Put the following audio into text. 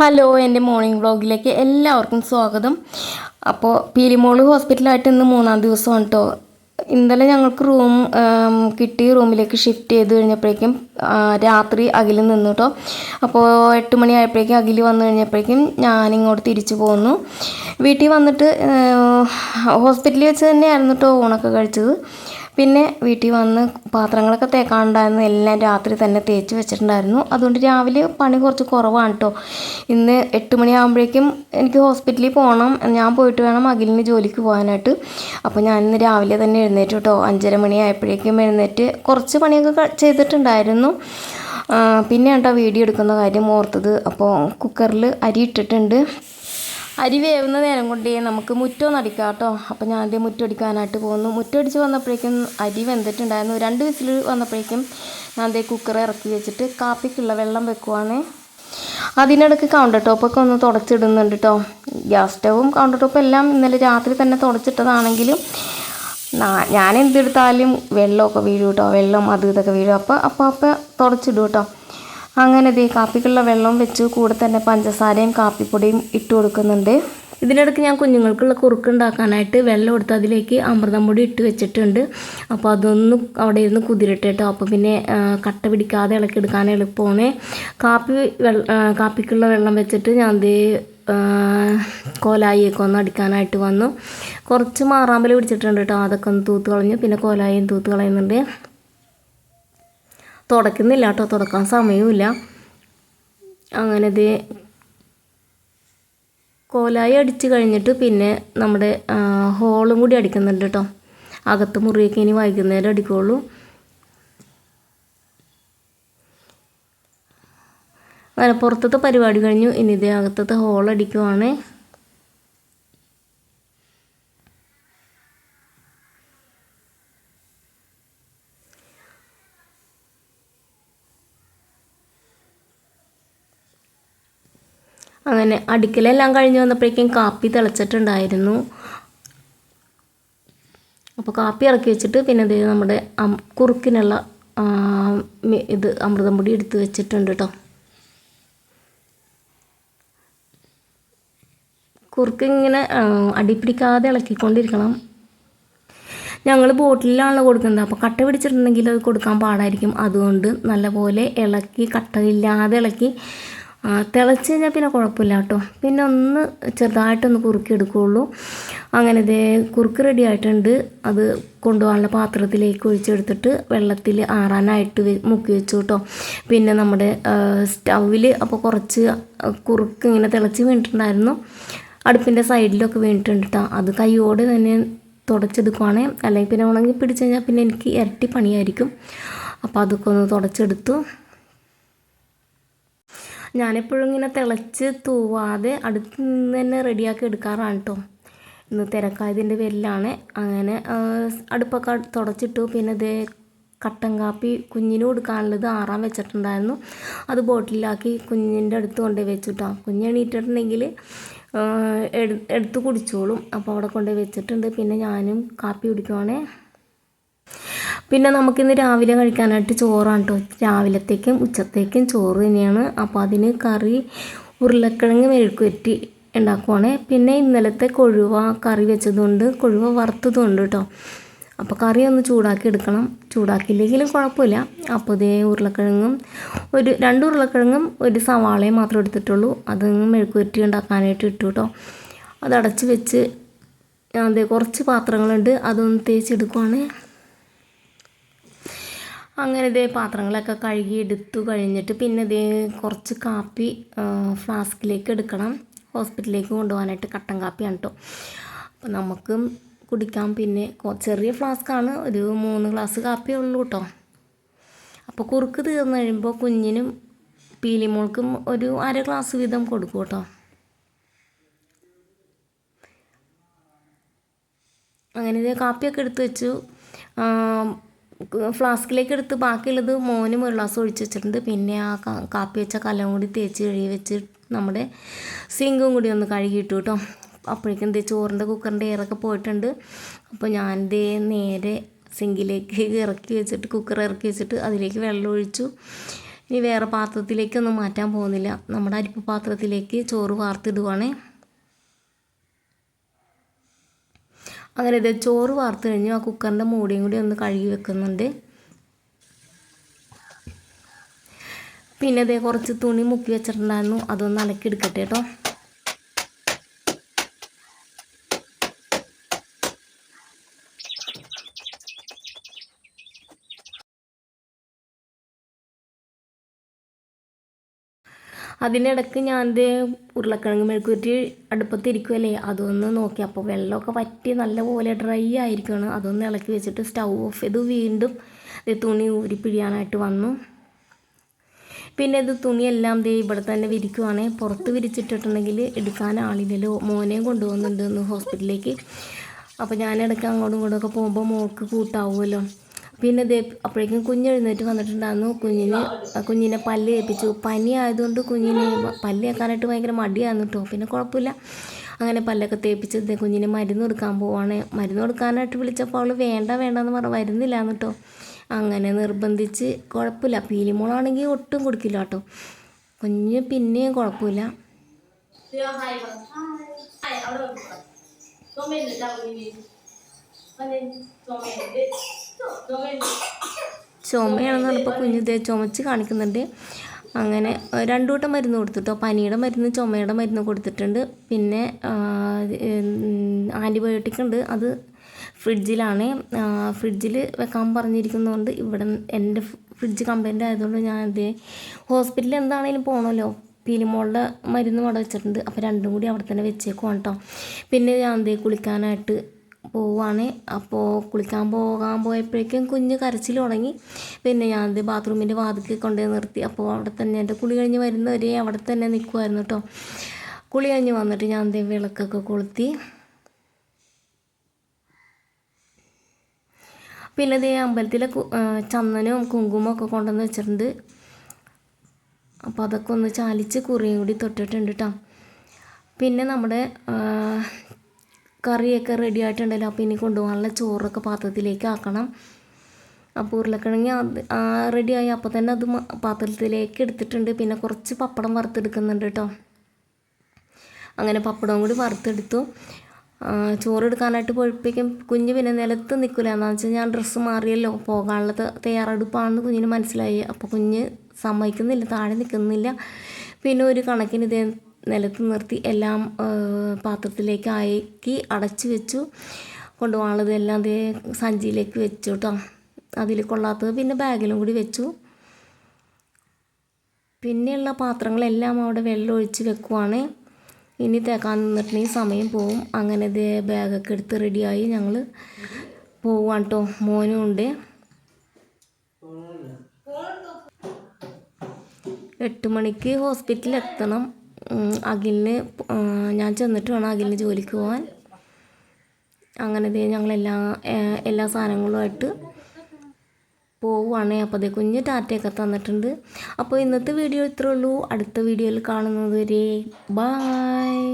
Hello എന്റെ morning വ്ളോഗിലേക്ക് എല്ലാവർക്കും സ്വാഗതം. അപ്പോൾ പീലിമോൾ ഹോസ്പിറ്റലായിട്ട് ഇന്ന് മൂന്നാം ദിവസമാണ് കേട്ടോ ഇന്നലെ ഞങ്ങൾക്ക് റൂം കിട്ടി റൂമിലേക്ക് ഷിഫ്റ്റ് ചെയ്ത് കഴിഞ്ഞപ്പോഴേക്കും രാത്രി അഖിൽ നിന്നു കേട്ടോ അപ്പോൾ എട്ട് മണി ആയപ്പോഴേക്കും അഖിൽ വന്നു കഴിഞ്ഞപ്പോഴേക്കും ഞാനിങ്ങോട്ട് തിരിച്ചു പോന്നു. വീട്ടിൽ വന്നിട്ട് ഹോസ്പിറ്റലിൽ വെച്ച് തന്നെയായിരുന്നു കേട്ടോ ഊണൊക്കെ കഴിച്ചത്. പിന്നെ വീട്ടിൽ വന്ന് പാത്രങ്ങളൊക്കെ തേക്കാനുണ്ടായിരുന്നു. എല്ലാം രാത്രി തന്നെ തേച്ച് വെച്ചിട്ടുണ്ടായിരുന്നു. അതുകൊണ്ട് രാവിലെ പണി കുറച്ച് കുറവാണ് കേട്ടോ ഇന്ന് എട്ട് മണിയാകുമ്പോഴേക്കും എനിക്ക് ഹോസ്പിറ്റലിൽ പോകണം. ഞാൻ പോയിട്ട് വേണം അഖിലിന് ജോലിക്ക് പോകാനായിട്ട്. അപ്പോൾ ഞാൻ ഇന്ന് രാവിലെ തന്നെ എഴുന്നേറ്റ് കേട്ടോ അഞ്ചര മണിയായപ്പോഴേക്കും എഴുന്നേറ്റ് കുറച്ച് പണിയൊക്കെ ചെയ്തിട്ടുണ്ടായിരുന്നു. പിന്നെ കേട്ടോ വീഡിയോ എടുക്കുന്ന കാര്യം ഓർത്തത്. അപ്പോൾ കുക്കറിൽ അരി ഇട്ടിട്ടുണ്ട്. അരി വേവുന്ന നേരം കൊണ്ട് നമുക്ക് മുറ്റം അടിക്കാം കേട്ടോ. അപ്പോൾ ഞാൻ ആദ്യം മുറ്റടിക്കാനായിട്ട് പോകുന്നു. മുറ്റടിച്ച് വന്നപ്പോഴേക്കും അരി വെന്തിട്ടുണ്ടായിരുന്നു. രണ്ട് വിസിൽ വന്നപ്പോഴേക്കും ഞാൻ അതേ കുക്കർ ഇറക്കി വെച്ചിട്ട് കാപ്പിക്കുള്ള വെള്ളം വെക്കുവാണ്. അതിനിടയ്ക്ക് കൗണ്ടർ ടോപ്പൊക്കെ ഒന്ന് തുടച്ചിടുന്നുണ്ട് കേട്ടോ. ഗ്യാസ് സ്റ്റവും കൗണ്ടർ ടോപ്പും എല്ലാം ഇന്നലെ രാത്രി തന്നെ തുടച്ചിട്ടതാണെങ്കിലും ഞാൻ എന്തെടുത്താലും വെള്ളമൊക്കെ വീഴും കേട്ടോ. വെള്ളം അത് ഇതൊക്കെ വീഴും. അപ്പോൾ അപ്പോൾ അപ്പോൾ തുടച്ചിടും കേട്ടോ. അങ്ങനെ ദേ കാപ്പിക്കുള്ള വെള്ളം വെച്ച് കൂടെ തന്നെ പഞ്ചസാരയും കാപ്പിപ്പൊടിയും ഇട്ട് കൊടുക്കുന്നുണ്ട്. ഇതിനിടയ്ക്ക് ഞാൻ കുഞ്ഞുങ്ങൾക്കുള്ള കുറുക്ക് ഉണ്ടാക്കാനായിട്ട് വെള്ളം എടുത്ത് അതിലേക്ക് അമൃതം പൊടി ഇട്ട് വെച്ചിട്ടുണ്ട്. അപ്പോൾ അതൊന്ന് അവിടെ ഇരുന്ന് കുതിരട്ടെ കേട്ടോ. അപ്പോൾ പിന്നെ കട്ട പിടിക്കാതെ ഇളക്കി എടുക്കാൻ എളുപ്പമാണ്. കാപ്പി കാപ്പിക്കുള്ള വെള്ളം വെച്ചിട്ട് ഞാൻ ദേ കോലായിയൊക്കെ ഒന്ന് അടിക്കാനായിട്ട് വന്നു. കുറച്ച് മാറാമ്പൽ പിടിച്ചിട്ടുണ്ട് കേട്ടോ. അതൊക്കെ ഒന്ന് തൂത്ത് കളഞ്ഞു. പിന്നെ കോലായും തൂത്ത് കളയുന്നുണ്ട്. തുടക്കുന്നില്ല കേട്ടോ. തുടക്കാൻ സമയവുമില്ല. അങ്ങനെ ഇത് കോലായി അടിച്ച് കഴിഞ്ഞിട്ട് പിന്നെ നമ്മുടെ ഹോളും കൂടി അടിക്കുന്നുണ്ട് കേട്ടോ. അകത്ത് മുറിയൊക്കെ ഇനി വൈകുന്നേരം അടിക്കുള്ളൂ. അങ്ങനെ പുറത്തത്തെ പരിപാടി കഴിഞ്ഞു. ഇനി ഇതേ അകത്തത്തെ ഹോൾ അടിക്കുവാണ്. അങ്ങനെ അടുക്കലെല്ലാം കഴിഞ്ഞ് വന്നപ്പോഴേക്കും കാപ്പി തിളച്ചിട്ടുണ്ടായിരുന്നു. അപ്പോൾ കാപ്പി ഇറക്കി വെച്ചിട്ട് പിന്നെ ഇത് നമ്മുടെ കുറുക്കിനുള്ള ഇത് അമൃതം പൊടി എടുത്ത് വെച്ചിട്ടുണ്ട് കേട്ടോ കുറുക്ക് ഇങ്ങനെ അടിപിടിക്കാതെ ഇളക്കിക്കൊണ്ടിരിക്കണം. ഞങ്ങൾ ബോട്ടിലാണല്ലോ കൊടുക്കുന്നത്. അപ്പോൾ കട്ട പിടിച്ചിട്ടുണ്ടെങ്കിൽ അത് കൊടുക്കാൻ പാടായിരിക്കും. അതുകൊണ്ട് നല്ലപോലെ ഇളക്കി കട്ടയില്ലാതെ ഇളക്കി തിളച്ച് കഴിഞ്ഞാൽ പിന്നെ കുഴപ്പമില്ല കേട്ടോ. പിന്നെ ഒന്ന് ചെറുതായിട്ടൊന്ന് കുറുക്കി എടുക്കുകയുള്ളൂ അങ്ങനെ ഇതേ കുറുക്ക് റെഡി ആയിട്ടുണ്ട്. അത് കൊണ്ടുപോകാനുള്ള പാത്രത്തിലേക്ക് ഒഴിച്ചെടുത്തിട്ട് വെള്ളത്തിൽ ആറാനായിട്ട് മുക്കി വെച്ചു കേട്ടോ. പിന്നെ നമ്മുടെ സ്റ്റൗവിൽ അപ്പോൾ കുറച്ച് കുറുക്ക് ഇങ്ങനെ തിളച്ച് വീണിട്ടുണ്ടായിരുന്നു. അടുപ്പിന്റെ സൈഡിലൊക്കെ വീണിട്ടുണ്ട് കേട്ടോ അത് കൈയോടെ തന്നെ തുടച്ചെടുക്കുവാണേ. അല്ലെങ്കിൽ പിന്നെ ഉണങ്ങി പിടിച്ചു കഴിഞ്ഞാൽ പിന്നെ എനിക്ക് ഇരട്ടി പണിയായിരിക്കും. അപ്പോൾ അതൊക്കെ ഒന്ന് തുടച്ചെടുത്തു. ഞാനെപ്പോഴും ഇങ്ങനെ തിളച്ച് തൂവാതെ അടുത്ത് നിന്ന് തന്നെ റെഡിയാക്കി എടുക്കാറാണ് കേട്ടോ ഇന്ന് തിരക്കായതിന്റെ പേരിലാണ്. അങ്ങനെ അടുപ്പൊക്കെ തുടച്ചിട്ടു. പിന്നെ ഇത് കട്ടൻ കാപ്പി കുഞ്ഞിന് കൊടുക്കാനുള്ളത് ആറാൻ വെച്ചിട്ടുണ്ടായിരുന്നു. അത് ബോട്ടിലാക്കി കുഞ്ഞിന്റെ അടുത്ത് കൊണ്ടുപോയി വെച്ചിട്ടോ കുഞ്ഞ് എണീറ്റിട്ടുണ്ടെങ്കിൽ എടുത്ത് കുടിച്ചോളും. അപ്പോൾ അവിടെ കൊണ്ടുപോയി വെച്ചിട്ടുണ്ട്. പിന്നെ ഞാനും കാപ്പി കുടിക്കുവാണേ. പിന്നെ നമുക്കിന്ന് രാവിലെ കഴിക്കാനായിട്ട് ചോറാണ് കേട്ടോ രാവിലത്തേക്കും ഉച്ചത്തേക്കും ചോറ് തന്നെയാണ്. അപ്പോൾ അതിന് കറി ഉരുളക്കിഴങ്ങ് മെഴുക്കുവരട്ടി ഉണ്ടാക്കുവാണ്. പിന്നെ ഇന്നലത്തെ കൊഴുവ കറി വെച്ചതുകൊണ്ട് കൊഴുവ വറുത്തതുകൊണ്ട് കേട്ടോ അപ്പോൾ കറി ഒന്ന് ചൂടാക്കി എടുക്കണം. ചൂടാക്കിയില്ലെങ്കിലും കുഴപ്പമില്ല. അപ്പോൾ ഇതേ ഉരുളക്കിഴങ്ങും ഒരു രണ്ട് ഉരുളക്കിഴങ്ങും ഒരു സവാളയും മാത്രം എടുത്തിട്ടുള്ളൂ. അത് മെഴുക്കുവരട്ടി ഉണ്ടാക്കാനായിട്ട് ഇട്ടു കേട്ടോ അത് അടച്ച് വെച്ച് അതെ കുറച്ച് പാത്രങ്ങളുണ്ട്. അതൊന്ന് തേച്ചെടുക്കുവാണ് അങ്ങനെ ഇതേ പാത്രങ്ങളൊക്കെ കഴുകി എടുത്തു കഴിഞ്ഞിട്ട് പിന്നെ ഇതേ കുറച്ച് കാപ്പി ഫ്ലാസ്കിലേക്ക് എടുക്കണം. ഹോസ്പിറ്റലിലേക്ക് കൊണ്ടുപോകാനായിട്ട് കട്ടൻ കാപ്പിയാണ് കേട്ടോ അപ്പോൾ നമുക്ക് കുടിക്കാം. പിന്നെ ചെറിയ ഫ്ലാസ്ക്കാണ് ഒരു മൂന്ന് ഗ്ലാസ് കാപ്പിയേ ഉള്ളൂ കേട്ടോ അപ്പോൾ കുറുക്ക് തീർന്നു കഴിയുമ്പോൾ കുഞ്ഞിനും പീലിമോൾക്കും ഒരു അര ഗ്ലാസ് വീതം കൊടുക്കും കേട്ടോ അങ്ങനെ ഇത് കാപ്പിയൊക്കെ എടുത്ത് വെച്ചു. ഫ്ലാസ്കിലേക്ക് എടുത്ത് ബാക്കിയുള്ളത് മോനും ഗ്ലാസ് ഒഴിച്ച് വെച്ചിട്ടുണ്ട്. പിന്നെ ആ കാപ്പി വെച്ച കലം കൂടി തേച്ച് കഴുകി വെച്ച് നമ്മുടെ സിങ്കും കൂടി ഒന്ന് കഴുകിയിട്ടു കേട്ടോ അപ്പോഴേക്കും ദേ ചോറിന്റെ കുക്കറിന്റെ എയറൊക്കെ പോയിട്ടുണ്ട്. അപ്പോൾ ഞാൻ ദേ നേരെ സിങ്കിലേക്ക് ഇറക്കി വെച്ചിട്ട് കുക്കർ ഇറക്കി വെച്ചിട്ട് അതിലേക്ക് വെള്ളം ഒഴിച്ചു. ഇനി വേറെ പാത്രത്തിലേക്കൊന്നും മാറ്റാൻ പോകുന്നില്ല. നമ്മുടെ അരിപ്പ് പാത്രത്തിലേക്ക് ചോറ് വാർത്തിടുവാണ്. അങ്ങനെ ഇത് ചോറ് വാർത്ത് കഴിഞ്ഞു. ആ കുക്കറിന്റെ മൂടിയും കൂടി ഒന്ന് കഴുകി വെക്കുന്നുണ്ട്. പിന്നെ ഇതേ കുറച്ച് തുണി മുക്കി വെച്ചിട്ടുണ്ടായിരുന്നു. അതൊന്ന് അലക്കി എടുക്കട്ടെ കേട്ടോ അതിനിടക്ക് ഞാൻ ഇത് ഉരുളക്കിഴങ്ങ് മെഴുക്കുറ്റി അടുപ്പത്തിരിക്കുമല്ലേ അതൊന്ന് നോക്കി. അപ്പോൾ വെള്ളമൊക്കെ വറ്റി നല്ലപോലെ ഡ്രൈ ആയിരിക്കുകയാണ് അതൊന്ന് ഇളക്കി വെച്ചിട്ട് സ്റ്റൗ ഓഫ് ചെയ്ത് വീണ്ടും ഇത് തുണി ഊരി പിഴിയാനായിട്ട് വന്നു. പിന്നെ ഇത് തുണിയെല്ലാം ദേ ഇവിടെ തന്നെ വിരിക്കുവാണേ. പുറത്ത് വിരിച്ചിട്ടിട്ടുണ്ടെങ്കിൽ എടുക്കാൻ ആളില്ലല്ലോ. മോനെയും കൊണ്ടുപോകുന്നുണ്ട് ഹോസ്പിറ്റലിലേക്ക്. അപ്പോൾ ഞാനിടയ്ക്ക് അങ്ങോട്ടും ഇങ്ങോട്ടും ഒക്കെ പോകുമ്പോൾ മോൾക്ക് കൂട്ടാവുമല്ലോ. പിന്നെ ദേ അപ്പോഴേക്കും കുഞ്ഞ് എഴുന്നേറ്റ് വന്നിട്ടുണ്ടായിരുന്നു. കുഞ്ഞിന് കുഞ്ഞിനെ പല്ല് ഏൽപ്പിച്ചു പനി ആയതുകൊണ്ട് കുഞ്ഞിന് പല്ല് കേൾക്കാനായിട്ട് ഭയങ്കര മടിയായിരുന്നു കേട്ടോ പിന്നെ കുഴപ്പമില്ല. അങ്ങനെ പല്ലൊക്കെ തേപ്പിച്ച് കുഞ്ഞിന് മരുന്ന് കൊടുക്കാൻ പോവാണ്. മരുന്ന് കൊടുക്കാനായിട്ട് വിളിച്ചപ്പോൾ അവൾ വേണ്ട വേണ്ടെന്ന് പറഞ്ഞ് വരുന്നില്ല കേട്ടോ അങ്ങനെ നിർബന്ധിച്ച് കുഴപ്പമില്ല. പീലിമോളാണെങ്കിൽ ഒട്ടും കൊടുക്കില്ല കേട്ടോ കുഞ്ഞ് പിന്നെയും കുഴപ്പമില്ല. ചുമയാണെന്ന് പറഞ്ഞപ്പോൾ കുഞ്ഞ് ഇതേ ചുമച്ച് കാണിക്കുന്നുണ്ട്. അങ്ങനെ രണ്ടു വട്ടം മരുന്ന് കൊടുത്തിട്ടോ. പനിയുടെ മരുന്ന് ചുമയുടെ മരുന്ന് കൊടുത്തിട്ടുണ്ട്. പിന്നെ ആന്റിബയോട്ടിക് ഉണ്ട്. അത് ഫ്രിഡ്ജിലാണ്. ഫ്രിഡ്ജിൽ വെക്കാൻ പറഞ്ഞിരിക്കുന്നതുകൊണ്ട് ഇവിടെ എന്റെ ഫ്രിഡ്ജ് കംപ്ലൈന്റ് ആയതുകൊണ്ട് ഞാൻ അതേ ഹോസ്പിറ്റലിൽ എന്താണെങ്കിലും പോകണമല്ലോ പീലിമോളുടെ മരുന്നും അവിടെ വെച്ചിട്ടുണ്ട്. അപ്പോൾ രണ്ടും കൂടി അവിടെ തന്നെ വെച്ചേക്കുവാണ് കേട്ടോ പിന്നെ ഞാൻ എന്തേ കുളിക്കാനായിട്ട് പോവാണ്. അപ്പോൾ കുളിക്കാൻ പോകാൻ പോയപ്പോഴേക്കും കുഞ്ഞ് കരച്ചിൽ തുടങ്ങി പിന്നെ ഞാൻ അത് ബാത്റൂമിന്റെ വാതിക്ക് കൊണ്ടുപോയി നിർത്തി. അപ്പോൾ അവിടെ തന്നെ എന്റെ കുളി കഴിഞ്ഞ് വരുന്നവരെ അവിടെ തന്നെ നിൽക്കുമായിരുന്നു കേട്ടോ കുളി കഴിഞ്ഞ് വന്നിട്ട് ഞാൻ എന്തേ വിളക്കൊക്കെ കൊളുത്തി. പിന്നെ ഇതേ അമ്പലത്തിലെ ചന്ദനവും കുങ്കുമവും ഒക്കെ കൊണ്ടുവന്ന് വെച്ചിട്ടുണ്ട്. അപ്പോൾ അതൊക്കെ ഒന്ന് ചാലിച്ച് കുറിയും കൂടി തൊട്ടിട്ടുണ്ട് കേട്ടോ പിന്നെ നമ്മുടെ കറിയൊക്കെ റെഡി ആയിട്ടുണ്ടല്ലോ. അപ്പോൾ ഇനി കൊണ്ടുപോകാനുള്ള ചോറൊക്കെ പാത്രത്തിലേക്ക് ആക്കണം. അപ്പോൾ ഉരുളക്കിഴങ്ങ് റെഡിയായി അപ്പോൾ തന്നെ അത് പാത്രത്തിലേക്ക് എടുത്തിട്ടുണ്ട്. പിന്നെ കുറച്ച് പപ്പടം വറുത്തെടുക്കുന്നുണ്ട് കേട്ടോ അങ്ങനെ പപ്പടവും കൂടി വറുത്തെടുത്തു. ചോറ് ചോറെടുക്കാനായിട്ട് പോയപ്പോഴേക്കും കുഞ്ഞ് പിന്നെ നിലത്ത് നിൽക്കില്ല എന്താണെന്ന് വെച്ചാൽ ഞാൻ ഡ്രസ്സ് മാറിയല്ലോ. പോകാനുള്ള തയ്യാറെടുപ്പാണെന്ന് കുഞ്ഞിന് മനസ്സിലായി. അപ്പോൾ കുഞ്ഞ് സമ്മതിക്കുന്നില്ല താഴെ നിൽക്കുന്നില്ല. പിന്നെ ഒരു കണക്കിന് ഇതേ നിലത്ത് നിർത്തി എല്ലാം പാത്രത്തിലേക്ക് ആക്കി അടച്ചു വെച്ചു. കൊണ്ടുപോകാനുള്ളത് എല്ലാം ദേ സഞ്ചിയിലേക്ക് വെച്ചു കേട്ടോ അതിൽ കൊള്ളാത്തത് പിന്നെ ബാഗിലും കൂടി വെച്ചു. പിന്നെയുള്ള പാത്രങ്ങളെല്ലാം അവിടെ വെള്ളം ഒഴിച്ച് വെക്കുവാണ്. ഇനി തേക്കാൻ നിന്നിട്ടുണ്ടെങ്കിൽ സമയം പോവും. അങ്ങനെ ഇതേ ബാഗൊക്കെ എടുത്ത് റെഡിയായി ഞങ്ങൾ പോവാണ് കേട്ടോ മോനും ഉണ്ട്. എട്ട് മണിക്ക് ഹോസ്പിറ്റലിൽ എത്തണം. അഖിലിന് ഞാൻ ചെന്നിട്ട് വേണം അഖിലിന് ജോലിക്ക് പോകാൻ അങ്ങനെ ദേ ഞങ്ങളെല്ലാ എല്ലാ സാധനങ്ങളുമായിട്ട് പോവുകയാണേ അപ്പോൾ അതേ കുഞ്ഞ് ടാറ്റയൊക്കെ തന്നിട്ടുണ്ട്. അപ്പോൾ ഇന്നത്തെ വീഡിയോ ഇത്രേ ഉള്ളൂ. അടുത്ത വീഡിയോയിൽ കാണുന്നത് വരെ ബായ്